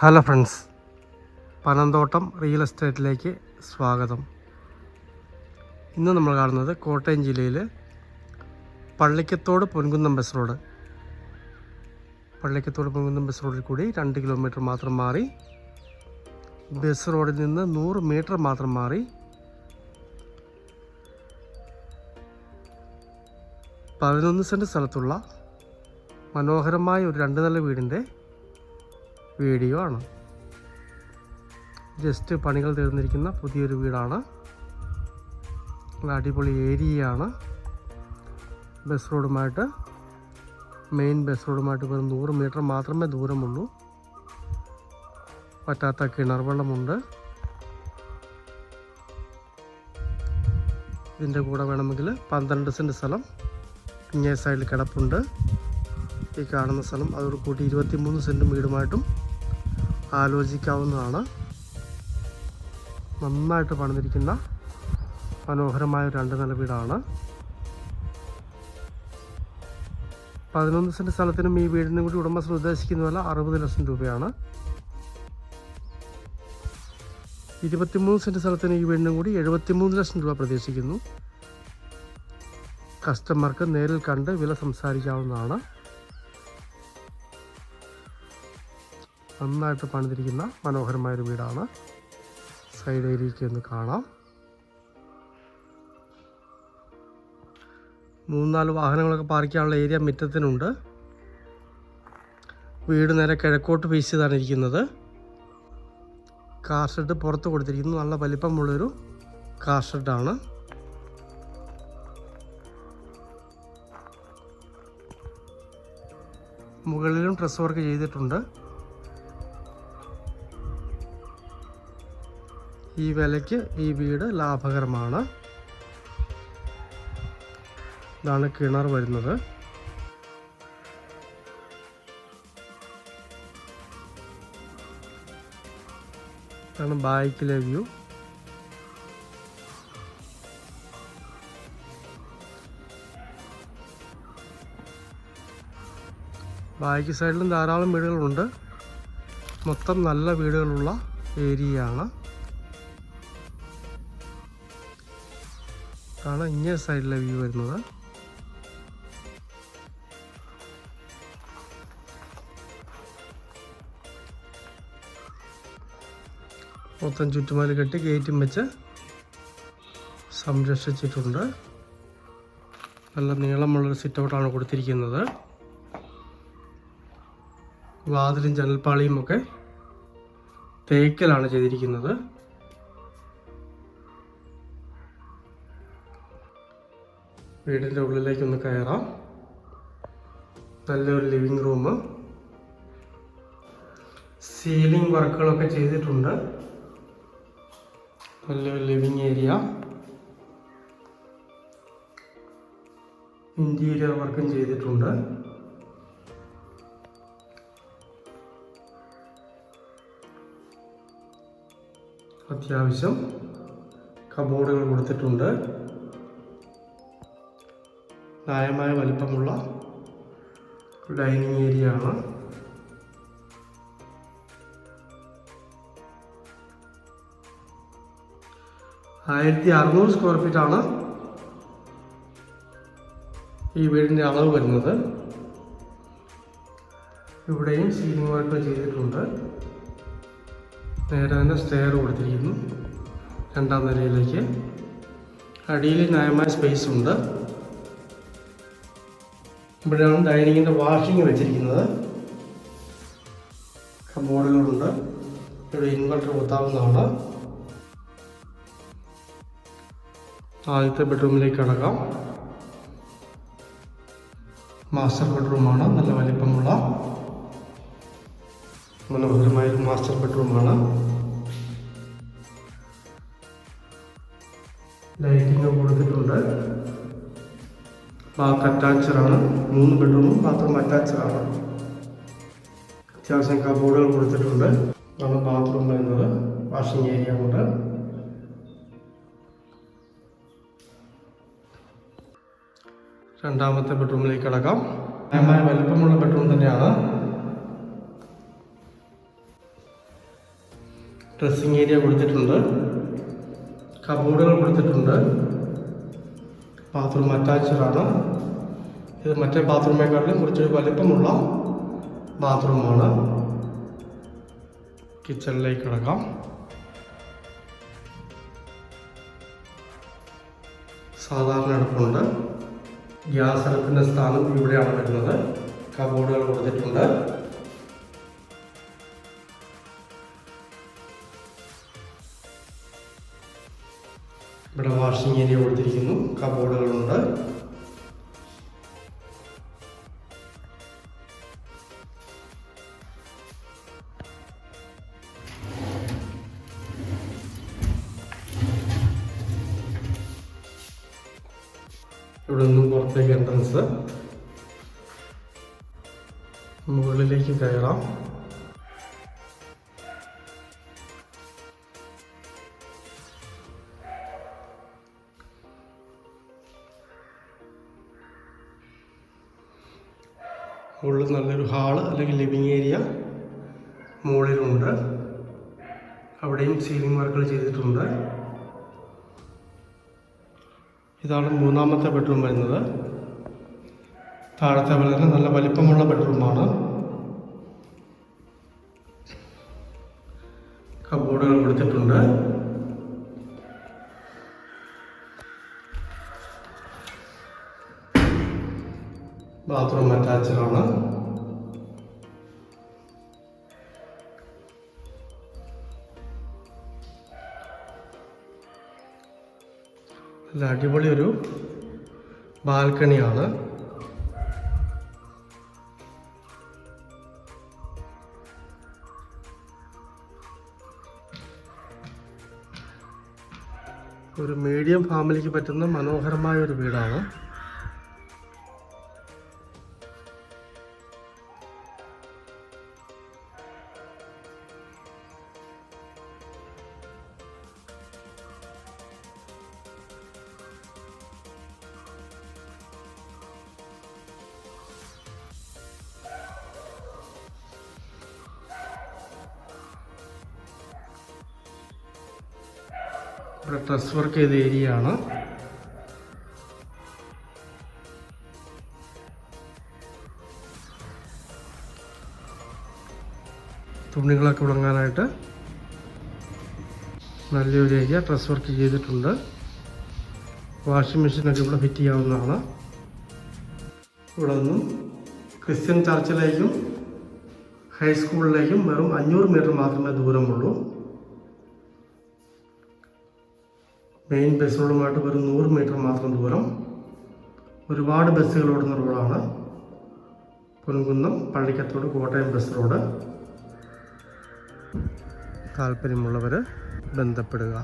Hello friends Panamthottam real എസ്റ്റേറ്റിലേക്ക് സ്വാഗതം. ഇന്ന് നമ്മൾ കാണുന്നത് കോട്ടയം ജില്ലയിൽ Pallikkathodu Ponkunnam bus road. Pallikkathodu Ponkunnam bus റോഡിൽ കൂടി രണ്ട് കിലോമീറ്റർ മാത്രം മാറി ബസ് റോഡിൽ നിന്ന് നൂറ് മീറ്റർ മാത്രം മാറി പതിനൊന്ന് സെന്റ് സ്ഥലത്തുള്ള മനോഹരമായ ഒരു രണ്ട് നില വീടിന്റെ വീഡിയോ ആണ്. ജസ്റ്റ് പണികൾ തീർന്നിരിക്കുന്ന പുതിയൊരു വീടാണ്. അടിപൊളി ഏരിയയാണ്. ബസ് റോഡുമായിട്ട് മെയിൻ ബസ് റോഡുമായിട്ട് വെറും നൂറ് മീറ്റർ മാത്രമേ ദൂരമുള്ളൂ. പറ്റാത്ത കിണർ വെള്ളമുണ്ട് ഇതിന്റെ കൂടെ വേണമെങ്കിൽ പന്ത്രണ്ട് സെന്റ് സ്ഥലം ഇങ്ങേ സൈഡിൽ കിടപ്പുണ്ട്. ഈ കാണുന്ന സ്ഥലം അതോട് ഇരുപത്തി മൂന്ന് സെന്റും വീടുമായിട്ടും ആലോചിക്കാവുന്നതാണ്. നന്നായിട്ട് പണിതിരിക്കുന്ന മനോഹരമായ രണ്ട് നില വീടാണ്. പതിനൊന്ന് സെന്റ് സ്ഥലത്തിനും ഈ വീടിനും കൂടി ഉടമസ്ഥർ ഉദ്ദേശിക്കുന്ന വില അറുപത് ലക്ഷം രൂപയാണ്. ഇരുപത്തിമൂന്ന് സെന്റ് സ്ഥലത്തിന് ഈ വീടിനും കൂടി എഴുപത്തിമൂന്ന് ലക്ഷം രൂപ പ്രതീക്ഷിക്കുന്നു. കസ്റ്റമർക്ക് നേരിൽ കണ്ട് വില സംസാരിക്കാവുന്നതാണ്. നന്നായിട്ട് പണിതിരിക്കുന്ന മനോഹരമായൊരു വീടാണ്. സൈഡ് ഏരിയയ്ക്ക് ഒന്ന് കാണാം. മൂന്നാൽ വാഹനങ്ങളൊക്കെ പാർക്ക് ചെയ്യാനുള്ള ഏരിയ മുറ്റത്തിനുണ്ട്. വീട് നേരെ കിഴക്കോട്ട് ഫേസ് ചെയ്താണ് ഇരിക്കുന്നത്. കാർ ഷെഡ് പുറത്ത് കൊടുത്തിരിക്കുന്നു. നല്ല വലിപ്പമുള്ളൊരു കാർ ഷെഡാണ് മുകളിലും ഡ്രസ് വർക്ക് ചെയ്തിട്ടുണ്ട്. ഈ വിലയ്ക്ക് ഈ വീട് ലാഭകരമാണ്. ഇതാണ് കിണർ വരുന്നത്. ഇതാണ് ബാക്കിലെ വ്യൂ. ബാക്ക് സൈഡിലും ധാരാളം വീടുകളുണ്ട്. മൊത്തം നല്ല വീടുകളുള്ള ഏരിയയാണ്. ആണ് ഇങ്ങേ സൈഡിലെ വ്യൂ വരുന്നത്. മൊത്തം ചുറ്റുമാല കെട്ടി ഗേറ്റും വെച്ച് സംരക്ഷിച്ചിട്ടുണ്ട്. നല്ല നീളമുള്ളൊരു സിറ്റ് ഔട്ടാണ് കൊടുത്തിരിക്കുന്നത്. വാതിലും ജനൽപ്പാളിയും ഒക്കെ തേക്കലാണ് ചെയ്തിരിക്കുന്നത്. വീടിന്റെ ഉള്ളിലേക്കൊന്ന് കയറാം. നല്ലൊരു ലിവിങ് റൂം. സീലിംഗ് വർക്കുകളൊക്കെ ചെയ്തിട്ടുണ്ട്. നല്ലൊരു ലിവിങ് ഏരിയ. ഇന്റീരിയർ വർക്കും ചെയ്തിട്ടുണ്ട്. അത്യാവശ്യം കബോർഡുകൾ കൊടുത്തിട്ടുണ്ട്. ന്യായമായ വലിപ്പമുള്ള ഡൈനിങ് ഏരിയ ആണ് ആയിരത്തി അറുന്നൂറ് സ്ക്വയർ ഫീറ്റ് ആണ് ഈ വീടിന്റെ അളവ് വരുന്നത്. ഇവിടെയും സീലിംഗ് വർക്ക് ചെയ്തിട്ടുണ്ട്. നേരെ തന്നെ സ്റ്റെയർ കൊടുത്തിരിക്കുന്നു. രണ്ടാം നിലയിലേക്ക്. അടിയിൽ ന്യായമായ സ്പേസ് ഉണ്ട്. ഇവിടെയാണ് ഡൈനിങ്ങിന്റെ വാഷിംഗ് വെച്ചിരിക്കുന്നത്. കബോർഡുകളുണ്ട് ഇവിടെ ഇൻവെർട്ടർ കുത്താവുന്നതാണ് ആദ്യത്തെ ബെഡ്റൂമിലേക്ക് കടക്കാം. മാസ്റ്റർ ബെഡ്റൂമാണ് നല്ല വലിപ്പമുള്ള. മനോഹരമായ മാസ്റ്റർ ബെഡ്റൂമാണ്. ലൈറ്റിംഗ് കൊടുത്തിട്ടുണ്ട്. ബാത്ത് അറ്റാച്ച്ഡ് ആണ് മൂന്ന് ബെഡ്റൂമും ബാത്റൂം അറ്റാച്ച്ഡ് ആണ് അത്യാവശ്യം കബോർഡുകൾ കൊടുത്തിട്ടുണ്ട്. നമ്മൾ ബാത്റൂം വരുന്നത് വാഷിംഗ് ഏരിയ ഉണ്ട് രണ്ടാമത്തെ ബെഡ്റൂമിലേക്ക് കിടക്കാം. ന്യായമായ വലുപ്പമുള്ള ബെഡ്റൂം തന്നെയാണ്. ഡ്രസ്സിംഗ് ഏരിയ കൊടുത്തിട്ടുണ്ട്. കബോർഡുകൾ കൊടുത്തിട്ടുണ്ട്. ബാത്റൂം അറ്റാച്ചഡാണ് ഇത് മറ്റേ ബാത്റൂമേക്കാളും കുറച്ചൊരു വലിപ്പമുള്ള ബാത്റൂമാണ്. കിച്ചണിലേക്ക് കിടക്കാം. സാധാരണ അടുപ്പുണ്ട്. ഗ്യാസ് അടുപ്പിന്റെ സ്ഥാനം ഇവിടെയാണ് വരുന്നത്. കബോർഡുകൾ കൊടുത്തിട്ടുണ്ട്. ഇവിടെ വാഷിംഗ് ഏരിയ കൊടുത്തിരിക്കുന്നു. കബോർഡുകളുണ്ട്. ഇവിടെ നിന്നും പുറത്തേക്ക് എൻട്രൻസ് മുകളിലേക്ക് കയറാം. മുകളിൽ നല്ലൊരു ഹാൾ അല്ലെങ്കിൽ ലിവിങ് ഏരിയ മുകളിലുണ്ട്. അവിടെയും സീലിംഗ് വർക്കുകൾ ചെയ്തിട്ടുണ്ട്. ഇതാണ് മൂന്നാമത്തെ ബെഡ്റൂം വരുന്നത്. താഴത്തെ തന്നെ നല്ല വലിപ്പമുള്ള ബെഡ്റൂമാണ് കബോർഡുകൾ കൊടുത്തിട്ടുണ്ട്. ബാത്റൂം അറ്റാച്ചഡാണ് നല്ല അടിപൊളി ഒരു ബാൽക്കണിയാണ്. ഒരു മീഡിയം ഫാമിലിക്ക് പറ്റുന്ന മനോഹരമായ ഒരു വീടാണ്. ഇവിടെ ഡ്രസ് വർക്ക് ചെയ്ത ഏരിയ ആണ്. തുണികളൊക്കെ ഉണങ്ങാനായിട്ട് നല്ലൊരു ഏരിയ ഡ്രസ് വർക്ക് ചെയ്തിട്ടുണ്ട്. വാഷിംഗ് മെഷീനൊക്കെ ഇവിടെ ഫിറ്റ് ചെയ്യാവുന്നതാണ്. ഇവിടെ നിന്നും ക്രിസ്ത്യൻ ചർച്ചിലേക്കും ഹൈസ്കൂളിലേക്കും വെറും അഞ്ഞൂറ് മീറ്റർ മാത്രമേ ദൂരമുള്ളൂ. മെയിൻ ബസ് റോഡുമായിട്ട് വെറും നൂറ് മീറ്റർ മാത്രം ദൂരം ഒരുപാട് ബസ്സുകൾ ഓടുന്ന റോഡാണ് പൊൻകുന്നം പള്ളിക്കത്തോട് കോട്ടയം ബസ് റോഡ് താല്പര്യമുള്ളവർ ബന്ധപ്പെടുക.